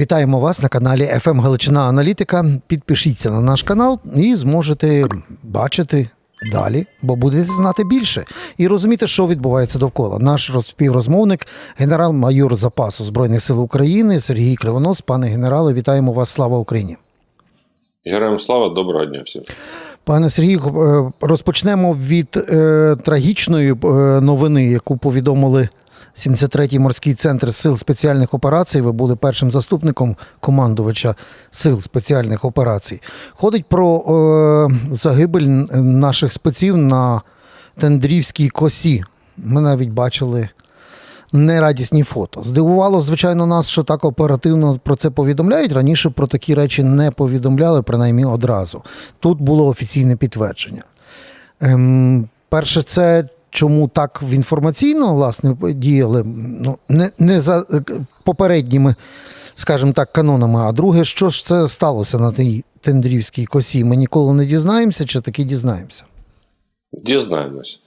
Вітаємо вас на каналі FM Галичина Аналітика. Підпишіться на наш канал і зможете бачити далі, бо будете знати більше і розуміти, що відбувається довкола. Наш роз- співрозмовник, генерал-майор запасу Збройних сил України Сергій Кривонос. Пане генерале, вітаємо вас! Слава Україні! Героям слава, доброго дня всім. Пане Сергію, е, розпочнемо від е, трагічної е, новини, яку повідомили 73-й морський центр сил спеціальних операцій. Ви були першим заступником командувача сил спеціальних операцій. Ходить про е, загибель наших спеців на Тендрівській косі. Ми навіть бачили нерадісні фото. Здивувало, звичайно, нас, що так оперативно про це повідомляють. Раніше про такі речі не повідомляли, принаймні одразу. Тут було офіційне підтвердження. Ем, перше, це чому так в інформаційно власне діяли, ну, не, не за е, попередніми, скажімо так, канонами. А друге, що ж це сталося на тій тендрівській косі? Ми ніколи не дізнаємося, чи таки дізнаємося? Дізнаємось.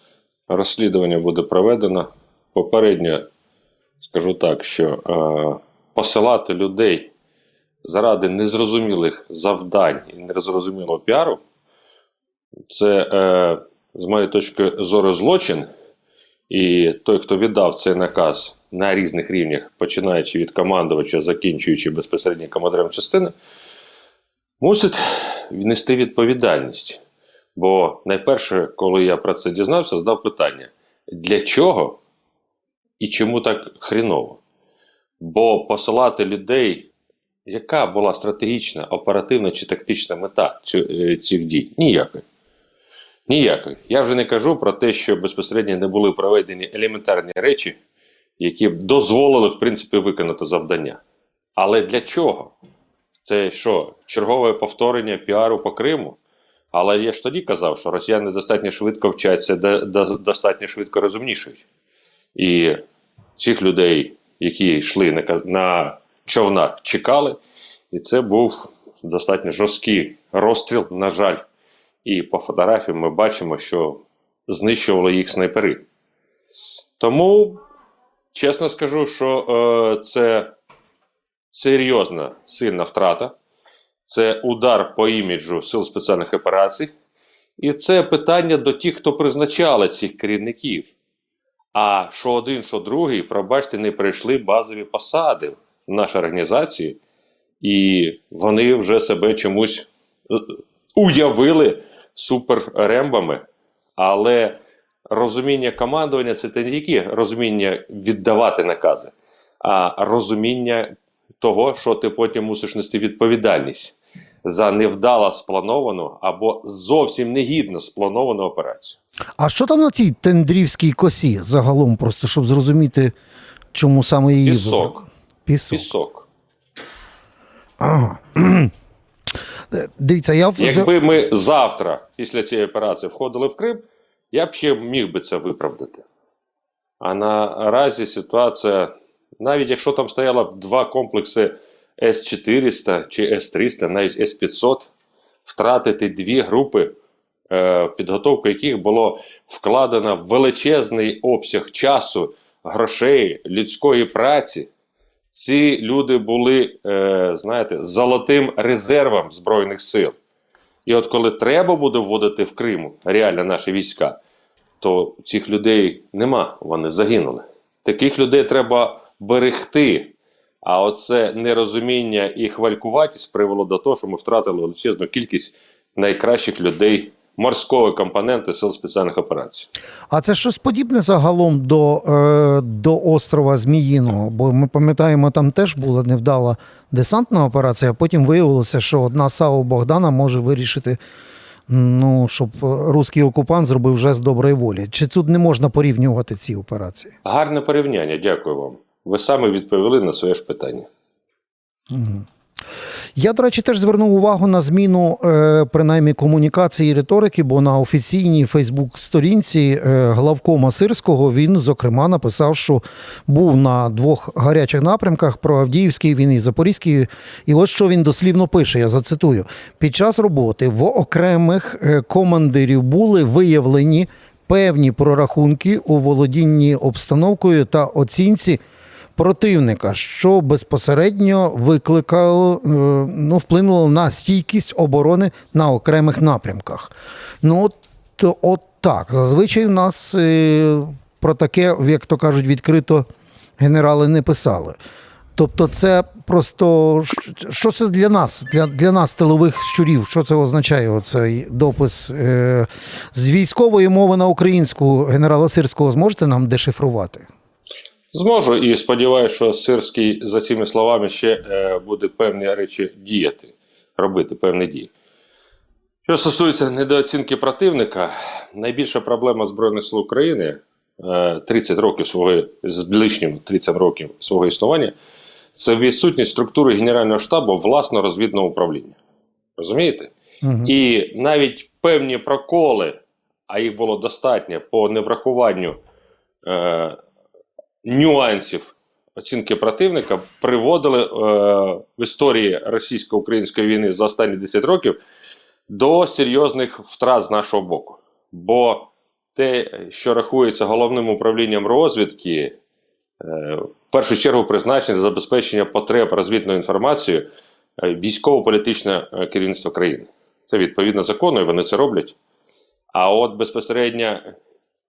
Розслідування буде проведено. Попередньо скажу так, що е, посилати людей заради незрозумілих завдань і незрозумілого піару це, е, з моєї точки зору, злочин. І той, хто віддав цей наказ на різних рівнях, починаючи від командувача, закінчуючи безпосередньо командиром частини, мусить внести відповідальність. Бо найперше, коли я про це дізнався, задав питання: для чого і чому так хріново? Бо посилати людей, яка була стратегічна, оперативна чи тактична мета е, цих дій? Ніякої. Ніякої. Я вже не кажу про те, що безпосередньо не були проведені елементарні речі, які б дозволили, в принципі, виконати завдання. Але для чого? Це що, чергове повторення піару по Криму? Але я ж тоді казав, що росіяни достатньо швидко вчаться, до- до- достатньо швидко розумнішують. І цих людей, які йшли на, на човнах, чекали. І це був достатньо жорсткий розстріл, на жаль. І по фотографіям ми бачимо, що знищували їх снайпери. Тому, чесно скажу, що е, це серйозна сильна втрата. Це удар по іміджу сил спеціальних операцій, і це питання до тих, хто призначали цих керівників. А що один, що другий, пробачте, не прийшли базові посади в нашій організації, і вони вже себе чомусь е, уявили суперрембами. Але розуміння командування це не тільки розуміння віддавати накази, а розуміння того, що ти потім мусиш нести відповідальність за невдало сплановану або зовсім негідно сплановану операцію. А що там на цій тендрівській косі загалом, просто щоб зрозуміти, чому саме її Пісок. Пісок. Пісок. Ага. Дивіться, я Якби ми завтра, після цієї операції, входили в Крим, я б ще міг би це виправдати. А наразі ситуація, навіть якщо там стояло б два комплекси С-400 чи С-300, навіть С-500, втратити дві групи, е, підготовку яких було вкладено величезний обсяг часу, грошей, людської праці. Ці люди були, е, знаєте, золотим резервом Збройних сил. І от коли треба буде вводити в Криму реально наші війська, то цих людей нема, вони загинули. Таких людей треба берегти. А оце нерозуміння і хвалькуватість привело до того, що ми втратили величезну кількість найкращих людей морської компоненти сил спеціальних операцій. А це щось подібне загалом до, е, до острова Зміїного, бо ми пам'ятаємо, там теж була невдала десантна операція, а потім виявилося, що одна САУ Богдана може вирішити, ну, щоб русський окупант зробив жест доброї волі. Чи тут не можна порівнювати ці операції? Гарне порівняння, дякую вам. Ви саме відповіли на своє ж питання. Я, до речі, теж звернув увагу на зміну е, принаймні комунікації і риторики, бо на офіційній Фейсбук-сторінці е, главкома Сирського він, зокрема, написав, що був на двох гарячих напрямках про Авдіївський, він і Запорізький. І ось що він дослівно пише: я зацитую: під час роботи в окремих е, командирів були виявлені певні прорахунки у володінні обстановкою та оцінці противника, що безпосередньо викликало, е, ну, вплинуло на стійкість оборони на окремих напрямках. Ну, от, от так. Зазвичай у нас е, про таке, як то кажуть, відкрито генерали не писали. Тобто, це просто що це для нас, для, для нас, тилових щурів, що це означає? Оцей допис е, з військової мови на українську генерала Сирського зможете нам дешифрувати? Зможу і сподіваюся, що Сирський за цими словами ще е, буде певні речі діяти, робити певні дії. Що стосується недооцінки противника, найбільша проблема Збройних сил України е, 30 років свого з лишнім 30 років свого існування це відсутність структури Генерального штабу власного розвідного управління. Розумієте? Угу. І навіть певні проколи, а їх було достатньо по неврахуванню е, нюансів оцінки противника, приводили е, в історії російсько-української війни за останні 10 років до серйозних втрат з нашого боку. Бо те, що рахується головним управлінням розвідки, е, в першу чергу призначене забезпечення потреб розвідною інформацією е, військово-політичне керівництво країни. Це відповідно закону, і вони це роблять. А от безпосередньо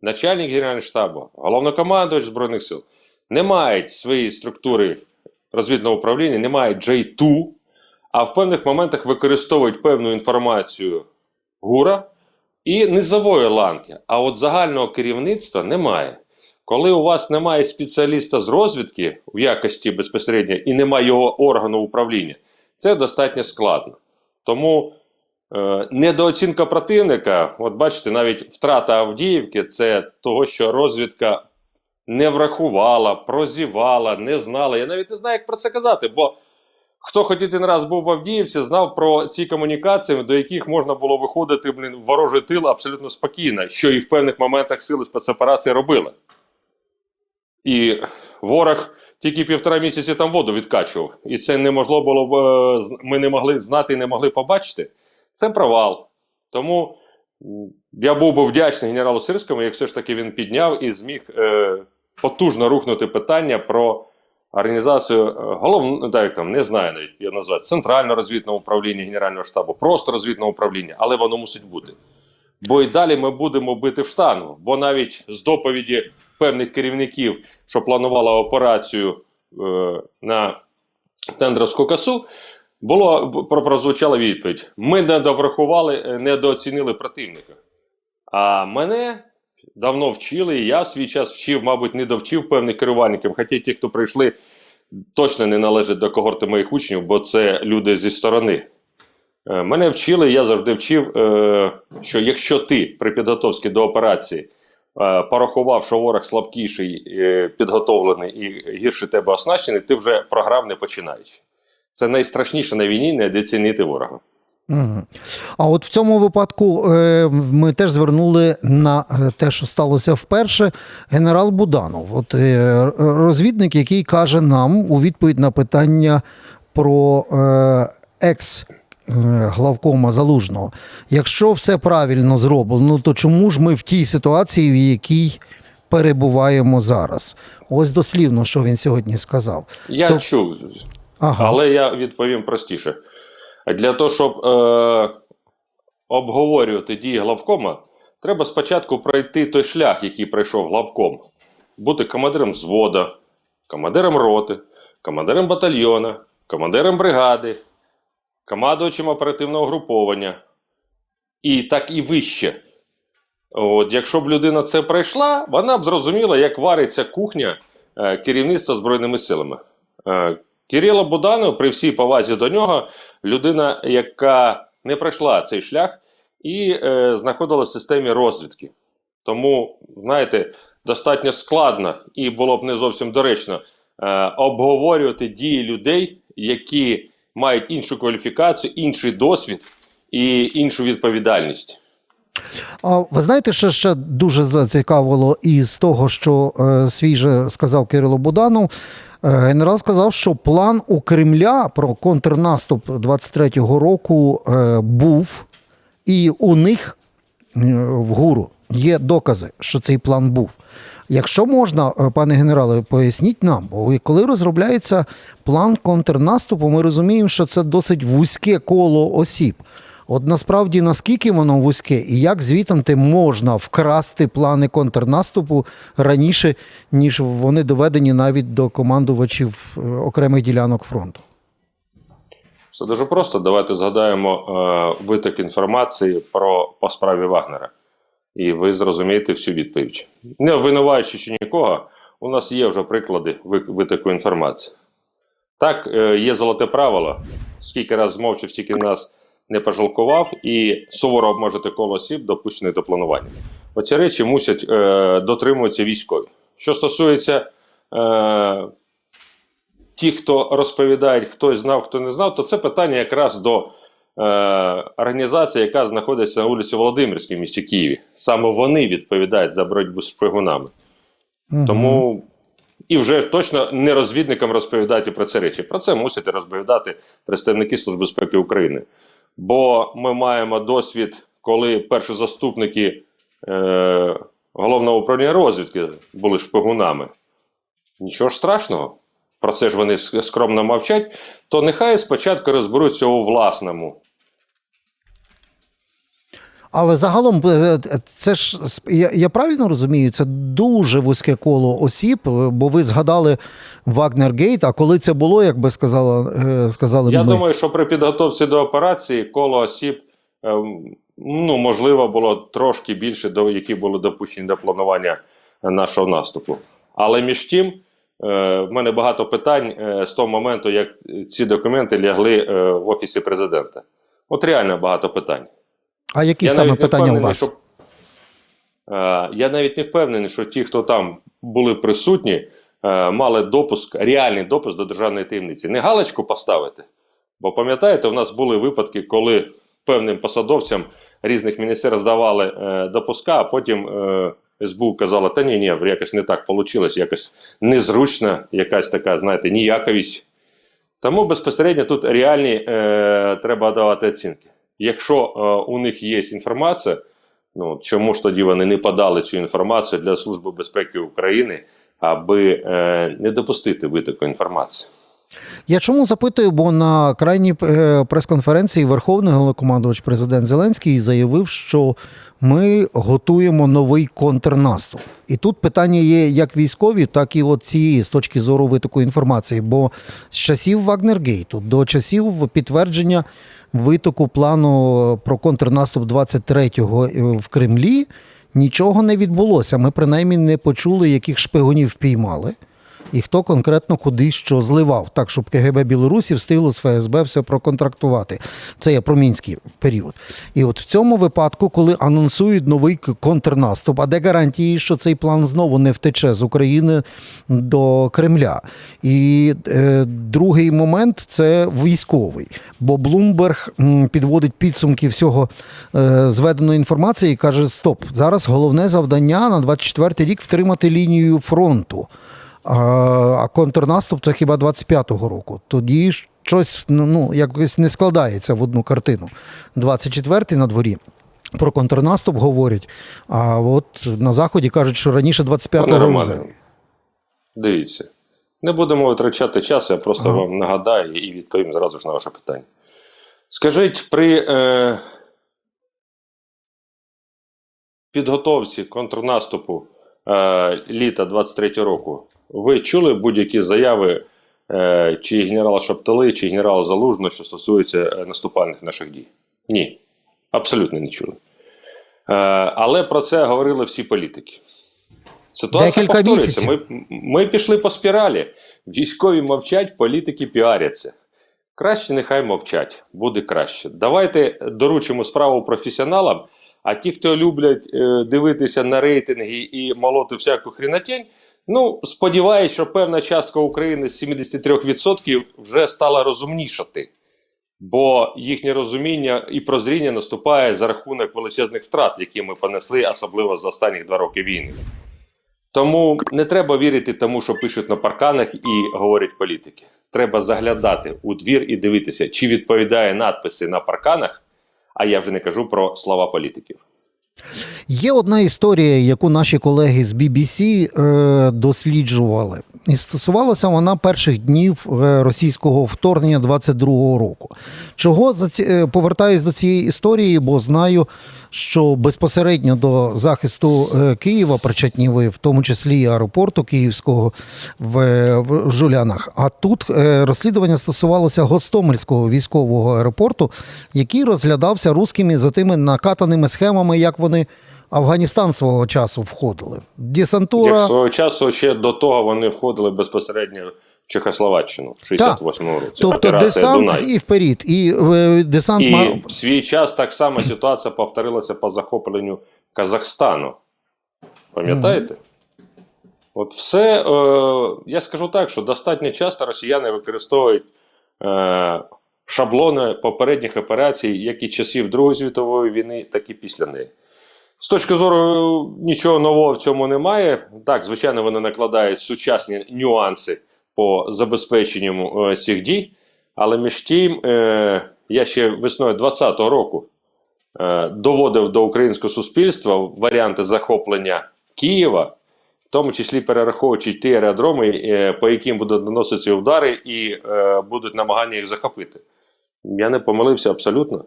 начальник Генерального штабу, головнокомандувач Збройних сил не мають своєї структури розвідного управління, не мають J2, а в певних моментах використовують певну інформацію ГУРа і низової ланки. А от загального керівництва немає. Коли у вас немає спеціаліста з розвідки в якості безпосередньо і немає його органу управління, це достатньо складно. Тому недооцінка противника, от бачите, навіть втрата Авдіївки це того, що розвідка не врахувала, прозівала, не знала. Я навіть не знаю, як про це казати, бо хто хоч один раз був в Авдіївці, знав про ці комунікації, до яких можна було виходити блін, ворожий тил абсолютно спокійно, що і в певних моментах сили спецоперації робили. І ворог тільки півтора місяці там воду відкачував. І це неможливо було б, е, ми не могли знати і не могли побачити. Це провал. Тому я був би вдячний генералу Сирському, як все ж таки він підняв і зміг е, потужно рухнути питання про організацію е, головного, так, там, не знаю навіть, я назвати, центрального розвідного управління Генерального штабу, просто розвідного управління, але воно мусить бути. Бо і далі ми будемо бити в штангу. Бо навіть з доповіді певних керівників, що планували операцію е, на тендерську касу, було про- прозвучала відповідь: ми недоврахували, е, недооцінили противника. А мене давно вчили, і я в свій час вчив, мабуть, не довчив певних керівальників. Хоча ті, хто прийшли, точно не належать до когорти моїх учнів, бо це люди зі сторони. Е, Мене вчили, я завжди вчив, е, що якщо ти при підготовці до операції порахував, що ворог слабкіший, підготовлений і гірше тебе оснащений, ти вже програв не починаючи. Це найстрашніше на війні не недооцінити ворога. Угу. А от в цьому випадку е, ми теж звернули на е, те, що сталося вперше. Генерал Буданов, от е, розвідник, який каже нам у відповідь на питання про екс. Главкома залужного. Якщо все правильно зроблено, то чому ж ми в тій ситуації, в якій перебуваємо зараз? Ось дослівно, що він сьогодні сказав. Я То- чув, Ага. але я відповім простіше. Для того, щоб е, обговорювати дії главкома, треба спочатку пройти той шлях, який пройшов главком. Бути командиром взвода, командиром роти, командиром батальйона, командиром бригади, командувачем оперативного груповання. І так і вище. От, якщо б людина це пройшла, вона б зрозуміла, як вариться кухня е, керівництва Збройними силами. Е, Кирило Буданов, при всій повазі до нього, людина, яка не пройшла цей шлях і е, знаходилася в системі розвідки. Тому, знаєте, достатньо складно і було б не зовсім доречно е, обговорювати дії людей, які мають іншу кваліфікацію, інший досвід і іншу відповідальність. А ви знаєте, що ще дуже зацікавило із того, що е, свіже сказав Кирило Буданов. Е, генерал сказав, що план у Кремля про контрнаступ 23-го року е, був, і у них е, в ГУРу є докази, що цей план був. Якщо можна, е, пане генерале, поясніть нам, бо коли розробляється план контрнаступу, ми розуміємо, що це досить вузьке коло осіб. От насправді наскільки воно вузьке, і як звітом можна вкрасти плани контрнаступу раніше, ніж вони доведені навіть до командувачів е, окремих ділянок фронту? Все дуже просто. Давайте згадаємо е, виток інформації про по справі Вагнера. І ви зрозумієте всю відповідь. Не обвинувачуючи нікого, у нас є вже приклади витоку інформації. Так, е, є золоте правило. Скільки раз змовчив, стільки нас не пожалкував, і суворо обмежити коло осіб, допущених до планування. Оці речі мусять е, дотримуватися військові. Що стосується е, ті, хто розповідають, хтось знав, хто не знав, то це питання якраз до е, організації, яка знаходиться на вулиці Володимирській в місті Києві. Саме вони відповідають за боротьбу з шпигунами. Мгм. Тому і вже точно не розвідникам розповідати про це речі. Про це мусять розповідати представники Служби безпеки України. Бо ми маємо досвід, коли перші заступники е, головного управління розвідки були шпигунами. Нічого ж страшного. Про це ж вони скромно мовчать, то нехай спочатку розберуться у власному. Але загалом, е, це ж я, я правильно розумію, це дуже вузьке коло осіб, е, бо ви згадали Вагнергейт. А коли це було, як би сказала, е, сказали Я ми, думаю, що при підготовці до операції коло осіб, ем, ну, можливо, було трошки більше, до, які були допущені до планування нашого наступу. Але між тим, е, в мене багато питань е, з того моменту, як ці документи лягли е, в Офісі президента. От реально багато питань. А які Я саме питання у вас? що- Е, я навіть не впевнений, що ті, хто там були присутні, е, мали допуск, реальний допуск до державної таємниці. Не галочку поставити. Бо пам'ятаєте, у нас були випадки, коли певним посадовцям різних міністерств давали е, допуска, а потім е, СБУ казала, та ні, ні, якось не так вийшло, якось незручна, якась така, знаєте, ніяковість. Тому безпосередньо тут реальні е, треба давати оцінки. Якщо е, у них є інформація, ну чому ж тоді вони не подали цю інформацію для Служби безпеки України, аби е, не допустити витоку інформації? Я чому запитую, бо на крайній е, прес-конференції Верховний головнокомандувач президент Зеленський заявив, що ми готуємо новий контрнаступ. І тут питання є як військові, так і от цієї з точки зору витоку інформації. Бо з часів Вагнергейту до часів підтвердження витоку плану про контрнаступ 23-го в Кремлі нічого не відбулося. Ми принаймні не почули, яких шпигунів впіймали і хто конкретно куди що зливав, так щоб КГБ Білорусі встигло з ФСБ все проконтрактувати. Це є про мінський період. І от в цьому випадку, коли анонсують новий контрнаступ, а де гарантії, що цей план знову не втече з України до Кремля? І е, другий момент це військовий. Бо Блумберг підводить підсумки всього е, зведеної інформації і каже: Стоп, зараз головне завдання на 24 рік втримати лінію фронту. А, а контрнаступ це хіба 25-го року. Тоді щось ну, ну, якось не складається в одну картину. 24-й на дворі. Про контрнаступ говорять, а от на Заході кажуть, що раніше 25-го року. Дивіться, не будемо витрачати час, я просто Ага. вам нагадаю і відповім зразу ж на ваше питання. Скажіть, при е, підготовці контрнаступу е, літа 23 року ви чули будь-які заяви е, чи генерала Шаптали, чи генерала Залужного, що стосується е, наступальних наших дій? Ні. Абсолютно не чули. Е, але про це говорили всі політики. Ситуація Декілька повторюється. Ми, ми пішли по спіралі. Військові мовчать, політики піаряться. Краще нехай мовчать, буде краще. Давайте доручимо справу професіоналам, а ті, хто люблять е, дивитися на рейтинги і молоти всяку хрінотень, ну, сподіваюсь, що певна частка України з 73% вже стала розумнішати. Бо їхнє розуміння і прозріння наступає за рахунок величезних втрат, які ми понесли, особливо за останні два роки війни. Тому не треба вірити тому, що пишуть на парканах і говорять політики. Треба заглядати у двір і дивитися, чи відповідає надписи на парканах, а я вже не кажу про слова політиків. Є одна історія, яку наші колеги з BBC е, досліджували. І стосувалася вона перших днів е, російського вторгнення 22-го року. Чого е, повертаюсь до цієї історії, бо знаю, що безпосередньо до захисту е, Києва причетні ви, в тому числі і аеропорту Київського в, Жулянах. А тут розслідування стосувалося Гостомельського військового аеропорту, який розглядався русскими за тими накатаними схемами, як вони. Афганістан свого часу входили. Десантура. Як свого часу ще до того вони входили безпосередньо в Чехословаччину в 68-му році. Тобто десант Дунай. і вперед. І е, десант І мав. в свій час так само ситуація повторилася по захопленню Казахстану. Пам'ятаєте? От все, е, я скажу так, що достатньо часто росіяни використовують е, шаблони попередніх операцій, як і часів Другої світової війни, так і після неї. З точки зору нічого нового в цьому немає. Так, звичайно, вони накладають сучасні нюанси по забезпеченню е, цих дій. Але між тим, е, я ще весною 2020 року е, доводив до українського суспільства варіанти захоплення Києва, в тому числі перераховуючи ті аеродроми, е, по яким будуть наноситися удари, і е, будуть намагання їх захопити. Я не помилився абсолютно.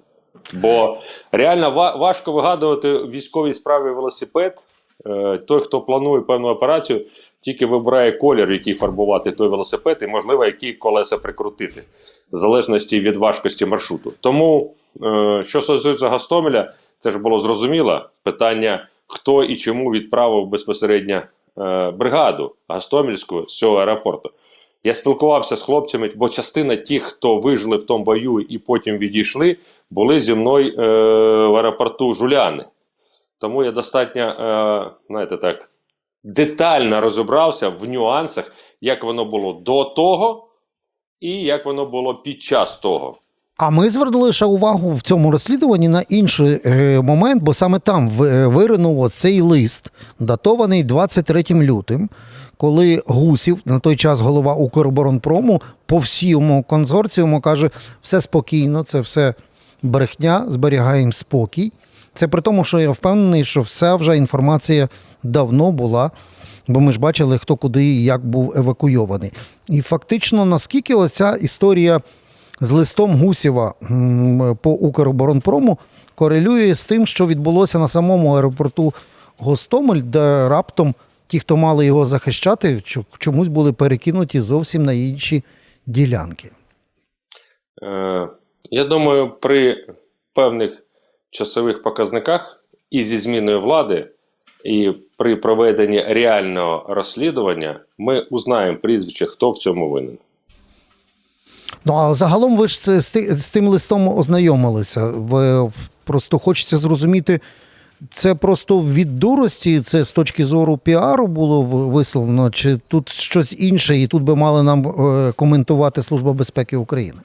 Бо реально ва- важко вигадувати військовій справі велосипед. Е, той, хто планує певну операцію, тільки вибирає колір, який фарбувати той велосипед, і, можливо, які колеса прикрутити, в залежності від важкості маршруту. Тому, е, що стосується Гастомеля, це ж було зрозуміло. Питання, хто і чому відправив безпосередньо е, бригаду Гастомельську з цього аеропорту. Я спілкувався з хлопцями, бо частина тих, хто вижили в тому бою і потім відійшли, були зі мною е, в аеропорту Жуляни. Тому я достатньо, е, знаєте так, детально розібрався в нюансах, як воно було до того і як воно було під час того. А ми звернули ще увагу в цьому розслідуванні на інший е, момент, бо саме там е, виринув цей лист, датований 23 лютим, коли Гусів, на той час голова Укроборонпрому, по всьому консорціуму каже: все спокійно, це все брехня, зберігаємо спокій. Це при тому, що я впевнений, що вся вже інформація давно була, бо ми ж бачили, хто куди і як був евакуйований. І фактично, наскільки оця історія з листом Гусєва по Укроборонпрому корелює з тим, що відбулося на самому аеропорту Гостомель, де раптом ті, хто мали його захищати, чомусь були перекинуті зовсім на інші ділянки. Е, я думаю, при певних часових показниках і зі зміною влади, і при проведенні реального розслідування ми узнаємо прізвище, хто в цьому винен. Ну а загалом ви ж з, з тим листом ознайомилися. Ви просто хочеться зрозуміти, це просто від дурості, це з точки зору піару було висловлено, чи тут щось інше, і тут би мали нам е, коментувати Служба безпеки України.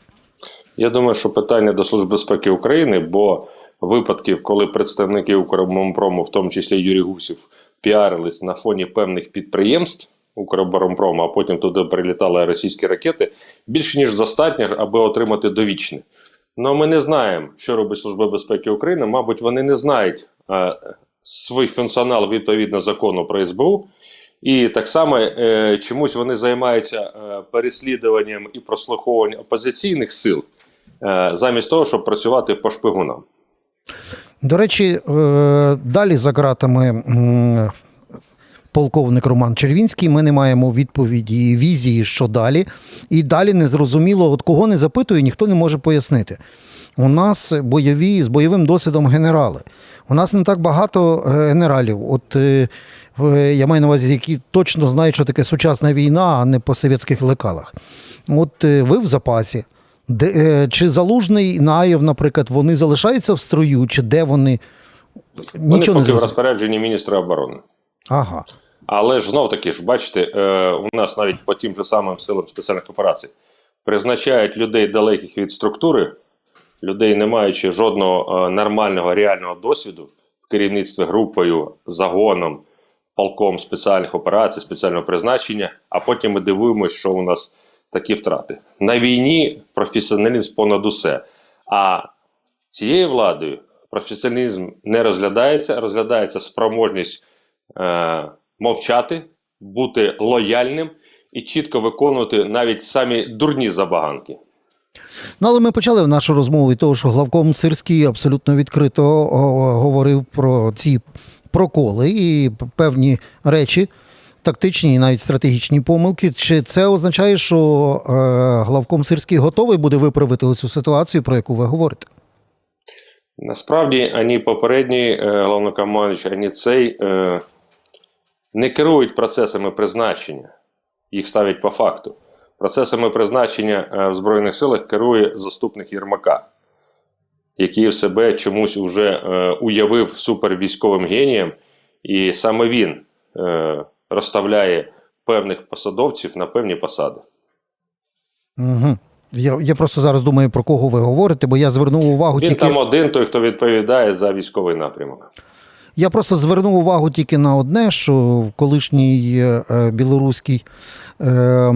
Я думаю, що питання до Служби безпеки України, бо випадків, коли представники Укроборонпрому, в тому числі Юрій Гусів, піарились на фоні певних підприємств Укроборонпрому, а потім туди прилітали російські ракети, більше ніж достатньо, аби отримати довічне. Ну ми не знаємо, що робить Служба безпеки України. Мабуть, вони не знають свій функціонал відповідно закону про СБУ. І так само е, чомусь вони займаються е, переслідуванням і прослуховуванням опозиційних сил, е, замість того, щоб працювати по шпигунам. До речі, е, далі за ґратами полковник Роман Червінський. Ми не маємо відповіді візії, що далі. І далі незрозуміло, от кого не запитую, ніхто не може пояснити. У нас бойові з бойовим досвідом генерали. У нас не так багато е, генералів. От е, я маю на увазі, які точно знають, що таке сучасна війна, а не по совєтських лекалах. От е, ви в запасі. Де, чи залужний наїв, наприклад, вони залишаються в строю, чи де вони? Вони Нічого не поки в розпорядженні міністра оборони. Ага. Але ж знов таки ж, бачите, у нас навіть по тим же самим силам спеціальних операцій призначають людей далеких від структури, людей, не маючи жодного е, нормального реального досвіду в керівництві групою, загоном, полком спеціальних операцій, спеціального призначення, а потім ми дивуємося, що у нас такі втрати. На війні професіоналізм понад усе. А цією владою професіоналізм не розглядається, розглядається спроможність е, мовчати, бути лояльним і чітко виконувати навіть самі дурні забаганки. Ну, але ми почали нашу розмову від того, що главком Сирський абсолютно відкрито говорив про ці проколи і певні речі, тактичні і навіть стратегічні помилки. Чи це означає, що е, главком Сирський готовий буде виправити цю ситуацію, про яку ви говорите? Насправді, ані попередній е, головнокомандуючий, ані цей е, не керують процесами призначення, їх ставлять по факту. Процесами призначення е, в Збройних силах керує заступник Єрмака, який в себе чомусь вже е, уявив супервійськовим генієм, і саме він е, розставляє певних посадовців на певні посади. Угу. Я, я просто зараз думаю, про кого ви говорите, бо я звернув увагу Він тільки. там один, той, хто відповідає за військовий напрямок. Я просто звернув увагу тільки на одне, що колишній е, білоруський е,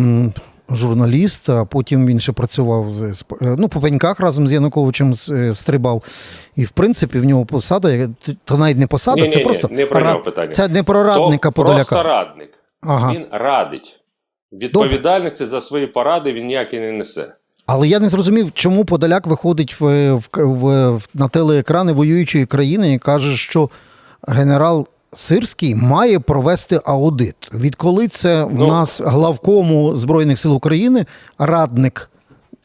журналіст, а потім він ще працював ну, по пеньках разом з Януковичем е, стрибав. І в принципі в нього посада, то навіть не посада, це Ні-ні-ні, просто не про нього питання. це не про радника То Просто радник. Ага. Він радить. Відповідальності за свої поради він ніякі не несе. Але я не зрозумів, чому Подоляк виходить в, в, в- на телеекрани воюючої країни і каже, що генерал Сирський має провести аудит. Відколи це в Ну. нас главкому Збройних сил України радник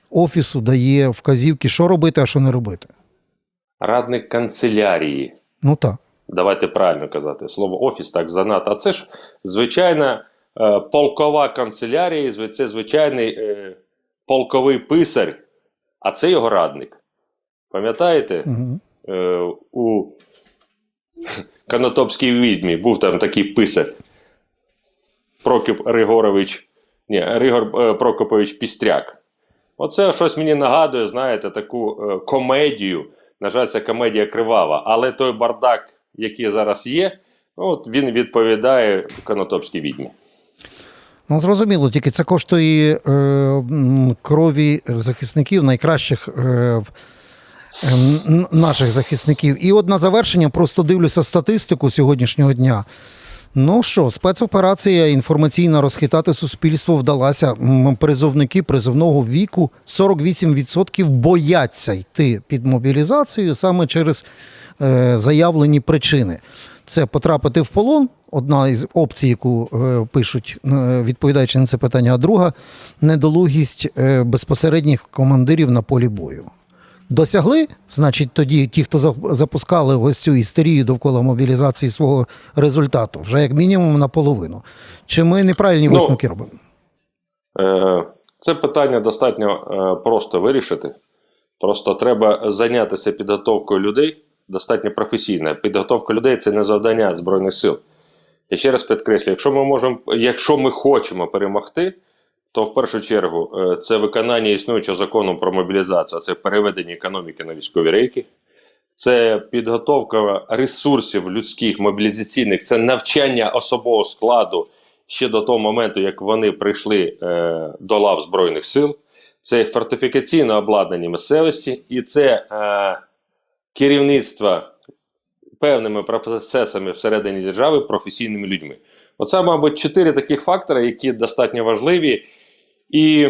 офісу дає вказівки, що робити, а що не робити. Радник канцелярії. Ну так. Давайте правильно казати. Слово офіс так занадто. А це ж звичайна е, полкова канцелярія, це звичайний е, полковий писар, а це його радник. Пам'ятаєте, Угу. е, у Канатопській відьмі був там такий писар Прокіп Ригорович, ні, Ригор е, Прокопович Пістряк. Оце щось мені нагадує, знаєте, таку е, комедію. На жаль, це комедія кривава, але той бардак, який зараз є, от він відповідає Канатопській відьмі. Ну, зрозуміло, тільки це коштує е, крові захисників, найкращих е, наших захисників. І от на завершення просто дивлюся статистику сьогоднішнього дня. Ну що, спецоперація інформаційна розхитати суспільство вдалася. Призовники призовного віку 48% бояться йти під мобілізацію саме через е, заявлені причини. Це потрапити в полон, одна із опцій, яку е, пишуть, е, відповідаючи на це питання, а друга недолугість е, безпосередніх командирів на полі бою. Досягли, значить, тоді ті, хто запускали ось цю істерію довкола мобілізації свого результату, вже як мінімум наполовину. Чи ми неправильні Ну, висновки робимо? Е, Це питання достатньо е, просто вирішити. Просто треба зайнятися підготовкою людей достатньо професійно. Підготовка людей це не завдання Збройних сил. Я ще раз підкреслю, якщо ми можемо, якщо ми хочемо перемогти, то в першу чергу е, це виконання існуючого закону про мобілізацію, це переведення економіки на військові рейки. Це підготовка ресурсів людських мобілізаційних, це навчання особового складу ще до того моменту, як вони прийшли е, до лав Збройних сил. Це фортифікаційне обладнання місцевості і це е, керівництво певними процесами всередині держави професійними людьми. Оце, мабуть, чотири таких фактори, які достатньо важливі. І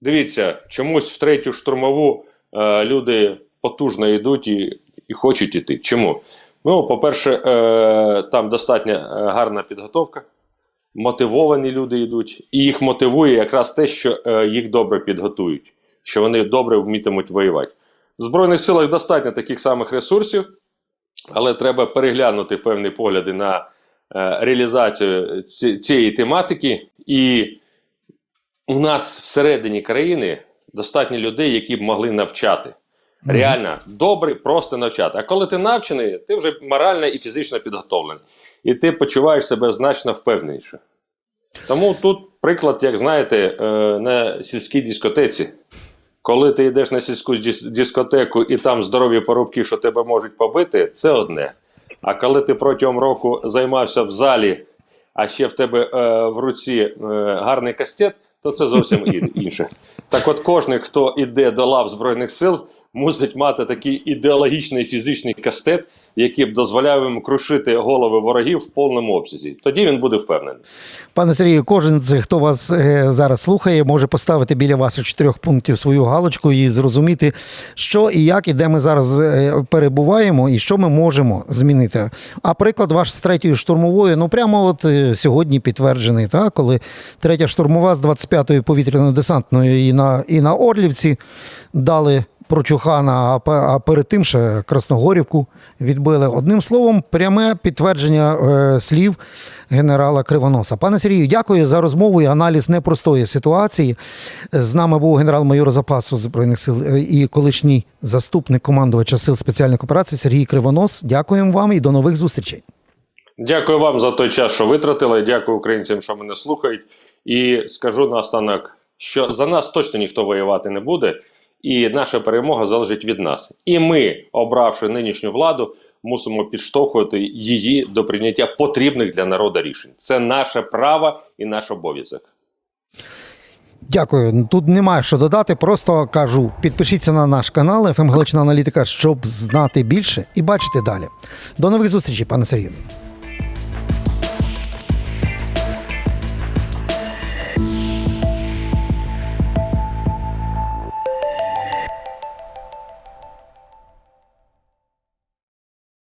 дивіться, чомусь в третю штурмову е, люди потужно йдуть і, і хочуть іти. Чому? Ну, по-перше, е, там достатньо е, гарна підготовка, мотивовані люди йдуть, і їх мотивує якраз те, що е, їх добре підготують, що вони добре вмітимуть воювати. В Збройних силах достатньо таких самих ресурсів, але треба переглянути певні погляди на е, реалізацію ці- цієї тематики. І у нас всередині країни достатньо людей, які б могли навчати. Реально добре, просто навчати. А коли ти навчений, ти вже морально і фізично підготовлений. І ти почуваєш себе значно впевненіше. Тому тут приклад, як знаєте, е, на сільській дискотеці. Коли ти йдеш на сільську дискотеку і там здорові порубки, що тебе можуть побити, це одне. А коли ти протягом року займався в залі, а ще в тебе е, в руці е, гарний кастет, то це зовсім інше. Так от кожен, хто йде до лав Збройних сил, мусить мати такий ідеологічний фізичний кастет, який б дозволяв йому крушити голови ворогів в повному обсязі. Тоді він буде впевнений. Пане Сергію, кожен з хто вас е, зараз слухає, може поставити біля вас чотирьох пунктів свою галочку і зрозуміти, що і як, і де ми зараз е, перебуваємо, і що ми можемо змінити. А приклад ваш з третьої штурмової, ну прямо от е, сьогодні підтверджений, та, коли третя штурмова з 25-ї повітряно-десантної і на, і на Орлівці дали. Прочухана, а перед тим ще Красногорівку відбили. Одним словом, пряме підтвердження е, слів генерала Кривоноса. Пане Сергію, дякую за розмову і аналіз непростої ситуації. З нами був генерал-майор запасу збройних сил е, і колишній заступник командувача сил спеціальних операцій Сергій Кривонос. Дякуємо вам і до нових зустрічей. Дякую вам за той час, що витратили. Дякую українцям, що мене слухають. І скажу наостанок, що за нас точно ніхто воювати не буде, і наша перемога залежить від нас. І ми, обравши нинішню владу, мусимо підштовхувати її до прийняття потрібних для народу рішень. Це наше право і наш обов'язок. Дякую. Тут немає що додати. Просто кажу: підпишіться на наш канал «ФМ Галичина Аналітика, щоб знати більше і бачити далі. До нових зустрічей, пане Сергію.